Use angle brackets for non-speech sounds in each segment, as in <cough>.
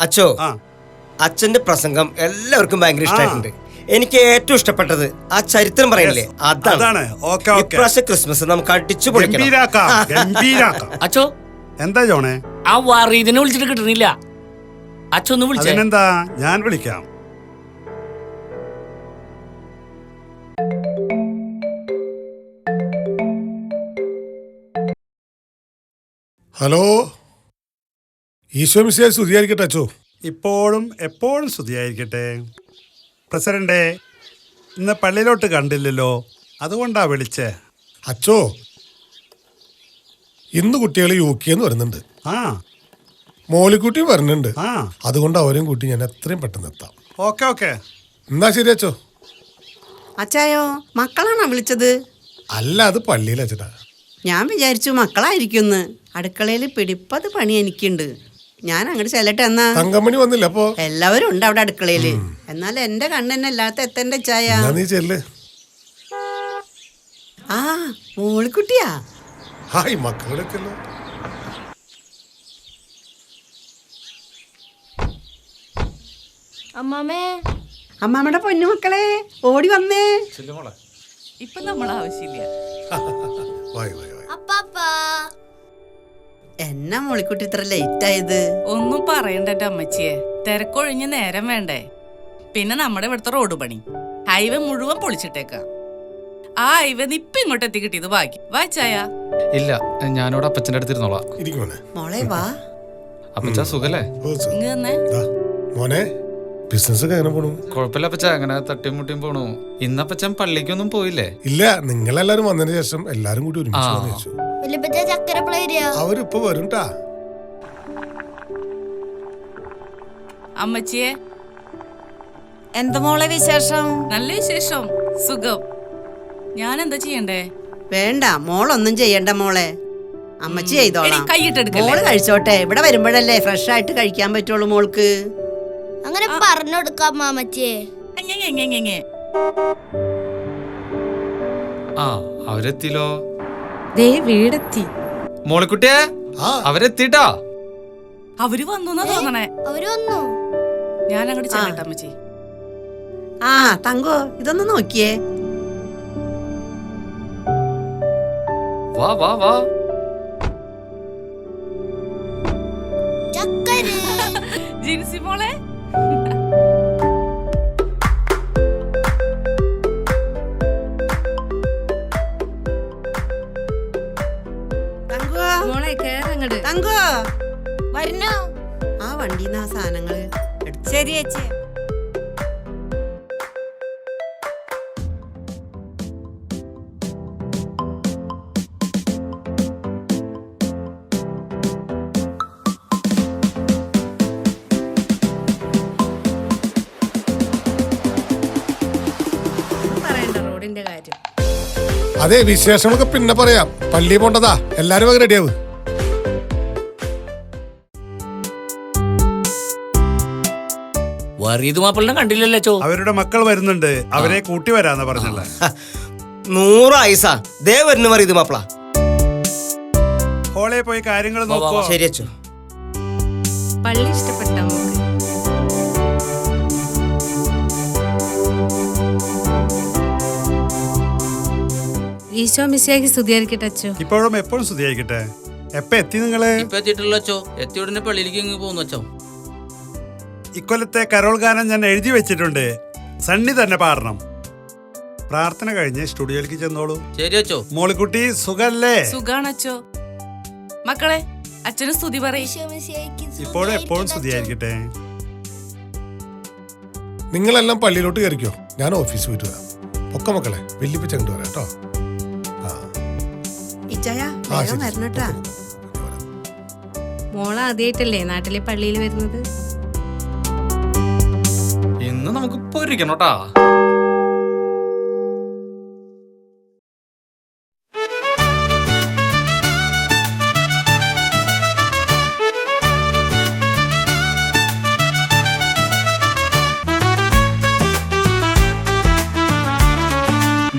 അച്ചോ ആ. അച്ഛന്റെ പ്രസംഗം എല്ലാവർക്കും ഭയങ്കര ഇഷ്ടമായിട്ടുണ്ട് എനിക്ക് ഏറ്റവും ഇഷ്ടപ്പെട്ടത് ആ ചരിത്രം പറയില്ലേ അതാണ്. അതാണ്. Okay, okay. ഇപ്രാവശ്യം ക്രിസ്മസ് നമുക്ക് അടിച്ചു <laughs> അച്ഛോ എന്താ ജോണേ? ആ വറീദിനെ വിളിച്ചിട്ട് കിട്ടണില്ല. അച്ഛൻ ഒന്ന് വിളിച്ചേ. അതിനെന്താ? ഞാൻ വിളിക്കാം. ഹലോ? ഈശോ സ്തുതിയായിരിക്കട്ടെ അച്ചോ ഇപ്പോഴും എപ്പോഴും സ്തുതിയായിരിക്കട്ടെ. പ്രസിഡന്റെ ഇന്ന് പള്ളിയിലോട്ട് കണ്ടില്ലല്ലോ. അതുകൊണ്ടാ വിളിച്ചേ. അച്ചോ ഇന്ന് കുട്ടികൾ യു കെ എന്ന് വരുന്നുണ്ട്. ആ. മോലിക്കുട്ടി വരുന്നുണ്ട്. ആ. അതുകൊണ്ട് അവരും കൂട്ടി ഞാൻ എത്രയും പെട്ടെന്ന് എത്താം. Okay okay. എന്നാ ശരി അച്ചോ അച്ചായോ മക്കളാണോ വിളിച്ചത്? അല്ല അത് പള്ളിയിൽ ഞാൻ വിചാരിച്ചു മക്കളായിരിക്കും അടുക്കളയിൽ പിടിപ്പത് പണി എനിക്കുണ്ട്. ഞാൻ അങ്ങോട്ട് ചെല്ലട്ടെ എന്നാ? തങ്കമണി വന്നില്ല അപ്പോ? എല്ലാവരും ഉണ്ട് അവിടെ അടുക്കളയിൽ. എന്നാൽ എന്റെ കണ്ണെന്നെ അല്ലാത്ത എത്തന്റെ ചായ? നീ ചെല്ല്. ആ മോളിക്കുട്ടിയാ? ഹായ് മക്കളൊക്കെ അമ്മാമേ. അമ്മാമ്മയുടെ പൊന്നു മക്കളെ ഓടി വന്നേ. ഇപ്പൊ നമ്മൾ ആവശ്യമില്ല എന്നാ മോളിക്കുട്ടി ഇത്ര ലേറ്റ് ആയത്? ഒന്നും പറയണ്ട എന്റെ അമ്മച്ചിയെ. തിരക്കൊഴിഞ്ഞ് നേരം വേണ്ടേ. പിന്നെ നമ്മുടെ ഇവിടുത്തെ റോഡ് പണി. ഹൈവേ മുഴുവൻ പൊളിച്ചിട്ടേക്ക. ആ ഹൈവേ നിപ്പ് ഇങ്ങോട്ട് എത്തി കിട്ടിയത് ബാക്കി വായിച്ചായ ഇല്ല ഞാനോട് അപ്പച്ചന്റെ അടുത്തിരുന്നോളാം ഇരിക്കുമോനെ മോളെ വാ. അപ്പച്ച സുഖല്ലേ? ഇങ്ങ് തന്നെ മോനെ ബിസിനസ് ഒക്കെ എങ്ങനെ പോണു? കുഴപ്പമില്ല അപ്പച്ച അങ്ങനെ തട്ടിയും മുട്ടിയും പോണു. ഇന്നപ്പച്ചൻ പള്ളിക്കൊന്നും പോയില്ലേ? ഇല്ല നിങ്ങളെല്ലാരും വന്നതിന് ശേഷം എല്ലാരും കൂടി ഒരുമിച്ച് ആ. വന്ന് ചോദിച്ചു അവരിപ്പോ വരും ട്ടാ അമ്മച്ചിയെ എന്താ മോളെ വിശേഷം? നല്ല വിശേഷം സുഖം. ഞാൻ എന്താ ചെയ്യണ്ടേ? വേണ്ട മോളൊന്നും ചെയ്യണ്ട മോളെ. അമ്മച്ചി ചെയ്തോളാം? മോൾ കഴിച്ചോട്ടെ ഇവിടെ വരുമ്പോഴല്ലേ ഫ്രഷ് ആയിട്ട് കഴിക്കാൻ പറ്റുള്ളൂ മോൾക്ക്. അങ്ങനെ പറഞ്ഞു കൊടുക്കാം. ആ അവരെത്തിലോ? ദേ വീടെത്തി. മോളിക്കുട്ടിയെ അവരെത്തിട്ടാ? അവർ വന്നു തോന്നണേ. അവർ വന്നു. ഞാൻ അങ്ങോട്ട് ചെല്ലട്ടെ അമ്മച്ചി. ആ തങ്കോ ഇതൊന്ന് നോക്കിയേ. വാ വാ വാ. ജിൻസി മോളെ മോളെ കേറങ്ങട് തങ്കോ വരുന്നു. ആ വണ്ടിന്ന് ആ സാധനങ്ങൾ എടുത്ത് ശരി ചേച്ചി. റോഡിന്റെ കാര്യം. അതെ വിശേഷങ്ങളൊക്കെ പിന്നെ പറയാം. പള്ളി പോണ്ടതാ. എല്ലാരും ഒക്കെ റെഡിയാവ് വറീദ് മാപ്പിളിനെ കണ്ടില്ലല്ലോ അച്ചോ അവരുടെ മക്കൾ വരുന്നുണ്ട്. അവരെ കൂട്ടി വരാന്ന് പറഞ്ഞല്ലേ? <laughs> നൂറ് ആയിസ. ദേ വരുന്ന വറീത് മാപ്പിള. ഹോളെ പോയി കാര്യങ്ങൾ നോക്കോ ശരി അച്ചോ പള്ളി ഇഷ്ടപ്പെട്ട ഈശോ മിസ്സിയാക്കി സ്തുതിയായിരിക്കട്ടെ അച്ചോ ഇപ്പോഴും എപ്പോഴും സ്തുതിയായിരിക്കട്ടെ. എപ്പ എത്തി നിങ്ങൾ? ഇപ്പൊ എത്തിയിട്ടുള്ള അച്ചോ എത്തി ഉടനെ പള്ളിയിലേക്ക് ഇങ്ങ് പോകുന്നു അച്ചോ ഇക്കൊല്ലത്തെ കരോൾ ഗാനം ഞാൻ എഴുതി വെച്ചിട്ടുണ്ട്. സണ്ണി തന്നെ പാടണം. പ്രാർത്ഥന കഴിഞ്ഞ് സ്റ്റുഡിയോയിലേക്ക് ചെന്നോളൂ. ശരി അച്ചോ. മോളിക്കുട്ടി സുഖല്ലേ? സുഖാണച്ചോ. മക്കളെ അച്ഛന് സ്തുതി പറയും. ഇപ്പോഴും എപ്പോഴും സ്തുതിയായിരിക്കട്ടെ. നിങ്ങളെല്ലാം പള്ളിയിലോട്ട് കയറിക്കോ. ഞാൻ ഓഫീസ് പോയിട്ട് വരാം. ഒക്കെ മക്കളെ വെല്ലിപ്പിച്ച് അങ്ങോട്ട് വരാം കേട്ടോ. ആ. ഇച്ചായ ആ വേഗം ശരി വരണട്ടാ. ഓക്കെ, വരാം. മോള നാട്ടിലെ പള്ളിയിൽ വരുന്നത്? നമുക്ക് പൊരിക്കണം കേട്ടാ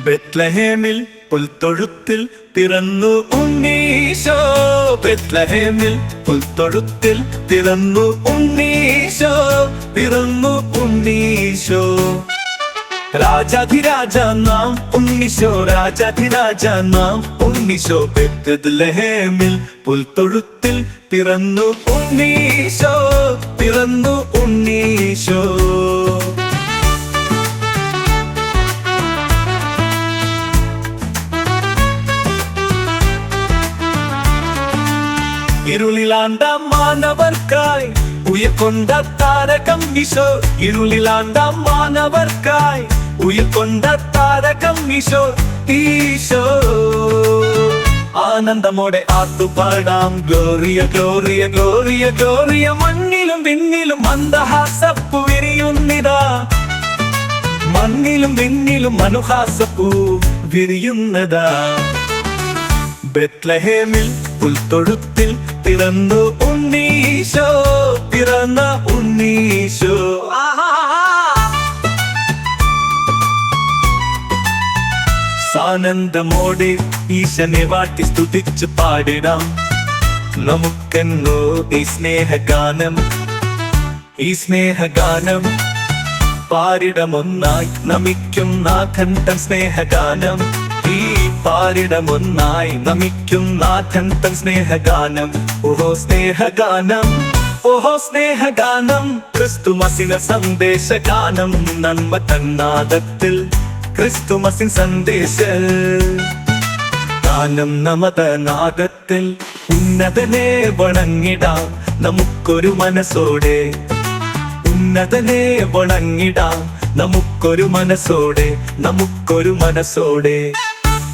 ബെത്ലഹേമിൽ പുൽത്തൊഴുത്തിൽ തിരന്നു ഉണ്ണീശോ ബെത്ലഹേമിൽ പുൽത്തൊഴുത്തിൽ തിരന്നു ഉണ്ണീശോ പിറന്നു ഉണ്ണീശോ. രാജാധിരാജ നാം ഉണ്ണിശോ രാജാധിരാജ നാം ഉണ്ണിശോ ബെത്ലഹേമിൽ പുൽത്തൊഴുത്തിൽ പിറന്നു ഉണ്ണീശോ പിറന്നു ഉണ്ണീശോ. இருளிலாண்ட மாணவர்காய் உயிர் கொண்ட தாரகம் மிஷோ இருளிலாண்ட மாணவர்காய் உயிர் கொண்ட தாரகம் மிஷோ ஈஷோ ആനന്ദമോടെ ആത്തുപാടാം ഗ്ലോറിയ ഗ്ലോറിയ ഗ്ലോറിയ ഗ്ലോറിയ മണ്ണിലും വിണ്ണിലും മന്ദഹാസപ്പു വിരിയുന്നിതാ മണ്ണിലും വിണ്ണിലും മനുഹാസപ്പൂ വിരിയുന്നതാ ബെത്ലഹേമിൽ പുൽത്തൊഴുത്തിൽ പിറന്നു ഉണ്ണീശോ പിറന്ന ഉണ്ണീശോ. സാനന്ദമോടെ ഈശനെ വാട്ടി സ്തുതിച്ച് പാടിടാം. നമുക്കെന്നോ ഈ സ്നേഹഗാനം ഈ സ്നേഹഗാനം. പാരിടമൊന്നായി നമിക്കും തൻ സ്നേഹഗാനം. പാരിടമൊന്നായി നമിക്കും നാഥൻ തൻ സ്നേഹഗാനം. ഓഹോ സ്നേഹഗാനം ഓഹോ സ്നേഹഗാനം. ക്രിസ്തുമസിന സന്ദേശഗാനം നന്മ തന്നാദത്തിൽ ക്രിസ്തുമസിൻ സന്ദേശ ഗാനം നമത നാദത്തിൽ ഉന്നതനെ വണങ്ങിടാം നമുക്കൊരു മനസ്സോടെ. ഉന്നതനെ വണങ്ങിടാം നമുക്കൊരു മനസ്സോടെ നമുക്കൊരു മനസ്സോടെ.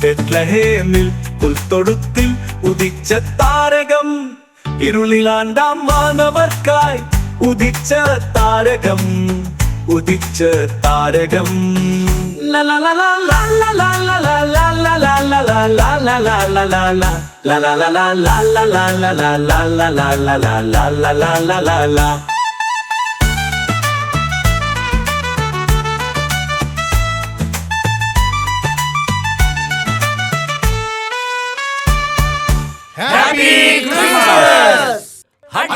ബെത്ലഹേമിൽ പുൽത്തൊടുത്തിൽ ഉദിച്ച താരകം ഇരുളിലാണ്ടാം മാനവർക്കായി ഉദിച്ച താരകം ഉദിച്ച താരകം La হাট